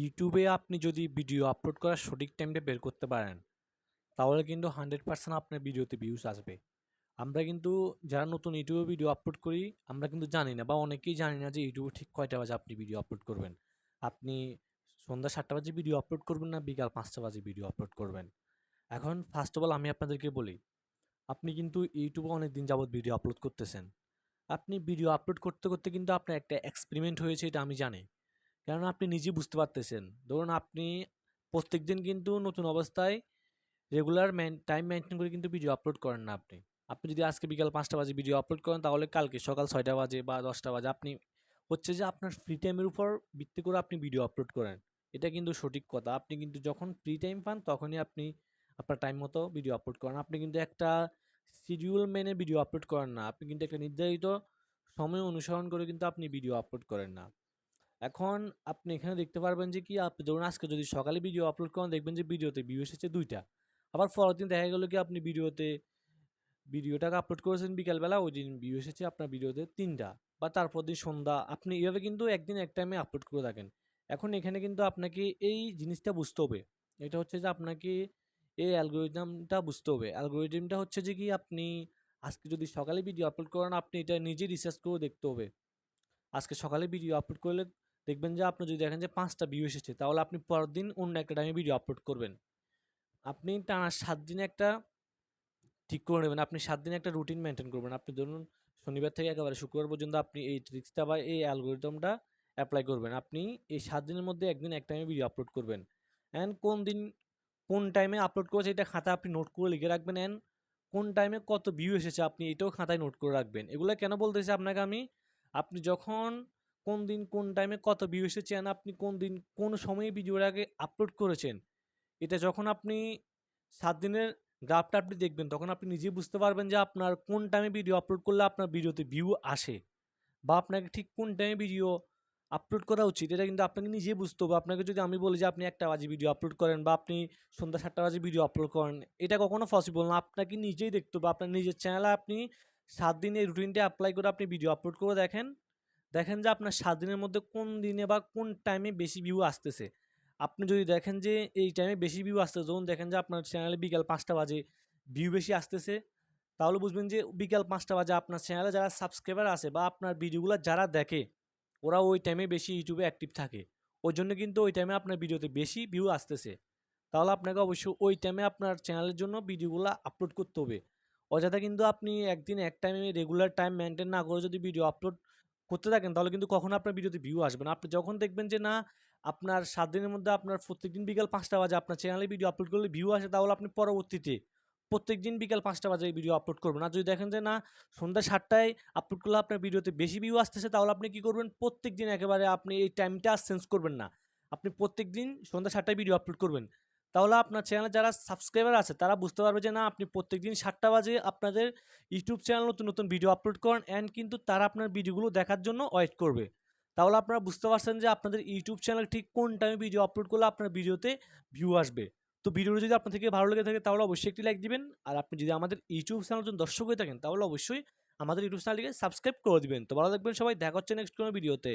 ইউটিউবে আপনি যদি ভিডিও আপলোড করার সঠিক টাইমটা বের করতে পারেন, তাহলে কিন্তু হান্ড্রেড পার্সেন্ট আপনার ভিডিওতে ভিউজ আসবে। আমরা কিন্তু যারা নতুন ইউটিউবে ভিডিও আপলোড করি, আমরা কিন্তু জানি না বা অনেকেই জানি না যে ইউটিউবে ঠিক কয়টা বাজে আপনি ভিডিও আপলোড করবেন। আপনি সন্ধ্যা সাতটা বাজে ভিডিও আপলোড করবেন না, বিকাল পাঁচটা বাজে ভিডিও আপলোড করবেন। এখন ফার্স্ট অফ অল আমি আপনাদেরকে বলি, আপনি কিন্তু ইউটিউবে অনেক দিন যাবত ভিডিও আপলোড করতেছেন। আপনি ভিডিও আপলোড করতে করতে কিন্তু আপনার একটা এক্সপেরিমেন্ট হয়েছে, এটা আমি জানি। কেননা আপনি নিজে বুঝতে পারতেছেন। ধরুন আপনি প্রত্যেক দিন কিন্তু নতুন অবস্থায় রেগুলার টাইম মেনটেন করে কিন্তু ভিডিও আপলোড করেন না আপনি। আপনি যদি আজকে বিকাল পাঁচটা বাজে ভিডিও আপলোড করেন, তাহলে কালকে সকাল ছয়টা বাজে বা দশটা বাজে আপনি, হচ্ছে যে আপনার ফ্রি টাইমের উপর ভিত্তি করে আপনি ভিডিও আপলোড করেন। এটা কিন্তু সঠিক কথা। আপনি কিন্তু যখন ফ্রি টাইম পান, তখনই আপনি আপনার টাইম মতো ভিডিও আপলোড করেন। আপনি কিন্তু একটা শিডিউল মেনে ভিডিও আপলোড করেন না। আপনি কিন্তু একটা নির্ধারিত সময় অনুসরণ করে কিন্তু আপনি ভিডিও আপলোড করেন না। এখন আপনি এখানে দেখতে পারবেন যে কি, আপনি ধরুন আজকে যদি সকালে ভিডিও আপলোড করেন, দেখবেন যে ভিডিওতে ভিউ এসেছে দুইটা। আবার পরের দিন দেখা গেলো কি, আপনি ভিডিওতে ভিডিওটাকে আপলোড করেছেন বিকালবেলা, ওই দিন ভিউ এসেছে আপনার ভিডিওতে তিনটা। বা তারপর দিন সন্ধ্যা, আপনি এভাবে কিন্তু একদিন এক টাইমে আপলোড করে থাকেন। এখন এখানে কিন্তু আপনাকে এই জিনিসটা বুঝতে হবে। এটা হচ্ছে যে আপনাকে এই অ্যালগোরিদমটা বুঝতে হবে। অ্যালগোরিদমটা হচ্ছে যে কি, আপনি আজকে যদি সকালে ভিডিও আপলোড করেন, আপনি এটা নিজে রিসার্চ করে দেখতে হবে। আজকে সকালে ভিডিও আপলোড করলে দেখবেন যে আপনি যদি দেখেন যে পাঁচটা ভিউ এসেছে, তাহলে আপনি পরের দিন অন্য একটা টাইমে ভিডিও আপলোড করবেন। আপনি টানা সাত দিনে একটা ঠিক করে নেবেন, আপনি সাত দিনে একটা রুটিন মেনটেন করবেন। আপনি ধরুন শনিবার থেকে একেবারে শুক্রবার পর্যন্ত আপনি এই ট্রিক্সটা বা এই অ্যালগোরিদমটা অ্যাপ্লাই করবেন। আপনি এই সাত দিনের মধ্যে একদিন এক টাইমে ভিডিও আপলোড করবেন। অ্যান্ড কোন দিন কোন টাইমে আপলোড করেছে এটা খাতা আপনি নোট করে লিখে রাখবেন। অ্যান্ড কোন টাইমে কত ভিউ এসেছে আপনি এটাও খাতায় নোট করে রাখবেন। এগুলো কেন বলতেছি আপনাকে আমি? আপনি যখন কোন দিন কোন টাইমে কত ভিউ এসেছে and আপনি কোন দিন কোন সময়ে ভিডিওর আগে আপলোড করেছেন, এটা যখন আপনি সাত দিনের গ্রাফটা আপনি দেখবেন, তখন আপনি নিজেই বুঝতে পারবেন যে আপনার কোন টাইমে ভিডিও আপলোড করলে আপনার ভিডিওতে ভিউ আসে বা আপনাকে ঠিক কোন টাইমে ভিডিও আপলোড করা উচিত, এটা কিন্তু আপনাকে নিজে বুঝতে হবে। আপনাকে যদি আমি বলি যে আপনি একটা বাজে ভিডিও আপলোড করেন বা আপনি সন্ধ্যা সাতটা বাজে ভিডিও আপলোড করেন, এটা কখনো পসিবল না। আপনাকে নিজেই দেখতে হবে, আপনার নিজের চ্যানেলে আপনি সাত দিনে রুটিনটা অ্যাপ্লাই করে আপনি ভিডিও আপলোড করে দেখেন। দেখেন যে আপনার সাত দিনের মধ্যে কোন দিনে বা কোন টাইমে বেশি ভিউ আসতেছে। আপনি যদি দেখেন যে এই টাইমে বেশি ভিউ আসতেছে যখন দেখেন যে আপনার চ্যানেলে বিকাল পাঁচটা বাজে ভিউ বেশি আসতেছে, তাহলে বুঝবেন যে বিকাল পাঁচটা বাজে আপনার চ্যানেলে যারা সাবস্ক্রাইবার আছে বা আপনার ভিডিওগুলো যারা দেখে, ওরা ওই টাইমে বেশি ইউটিউবে অ্যাক্টিভ থাকে। ওই জন্য কিন্তু ওই টাইমে আপনার ভিডিওতে বেশি ভিউ আসতেছে। তাহলে আপনাকে অবশ্যই ওই টাইমে আপনার চ্যানেলের জন্য ভিডিওগুলো আপলোড করতে হবে। অযথা কিন্তু আপনি একদিন এক টাইমে রেগুলার টাইম মেনটেন না করে যদি ভিডিও আপলোড করতে থাকেন, তাহলে কিন্তু কখনো আপনার ভিডিওতে ভিউ আসবে না। আপনি যখন দেখবেন যে, না, আপনার সাত দিনের মধ্যে আপনার প্রত্যেকদিন বিকাল পাঁচটা বাজে আপনার চ্যানেলে ভিডিও আপলোড করলে ভিউ আসে, তাহলে আপনি পরবর্তীতে প্রত্যেক দিন বিকাল পাঁচটা বাজে ভিডিও আপলোড করবেন। আর যদি দেখেন যে, না, সন্ধ্যা সাতটায় আপলোড করলে আপনার ভিডিওতে বেশি ভিউ আসতেছে, তাহলে আপনি কি করবেন? প্রত্যেক দিন একেবারে আপনি এই টাইমটা চেঞ্জ করবেন না। আপনি প্রত্যেক দিন সন্ধ্যা সাতটায় ভিডিও আপলোড করবেন। তাহলে আপনার চ্যানেলে যারা সাবস্ক্রাইবার আছে, তারা বুঝতে পারবে যে না, আপনি প্রত্যেক দিন সাতটা বাজে আপনাদের ইউটিউব চ্যানেল নতুন নতুন ভিডিও আপলোড করেন অ্যান্ড কিন্তু তারা আপনার ভিডিওগুলো দেখার জন্য ওয়েট করবে। তাহলে আপনারা বুঝতে পারছেন যে আপনাদের ইউটিউব চ্যানেল ঠিক কোন টাইমে ভিডিও আপলোড করলে আপনার ভিডিওতে ভিউ আসবে। তো ভিডিওটা যদি আপনার থেকে ভালো লেগে থাকে, তাহলে অবশ্যই একটি লাইক দিবেন। আর আপনি যদি আমাদের ইউটিউব চ্যানেল জন্য দর্শক হয়ে থাকেন, তাহলে অবশ্যই আমাদের ইউটিউব চ্যানেলটিকে সাবস্ক্রাইব করে দিবেন। তো ভালো থাকবেন সবাই, দেখা হচ্ছে নেক্সট কোনো ভিডিওতে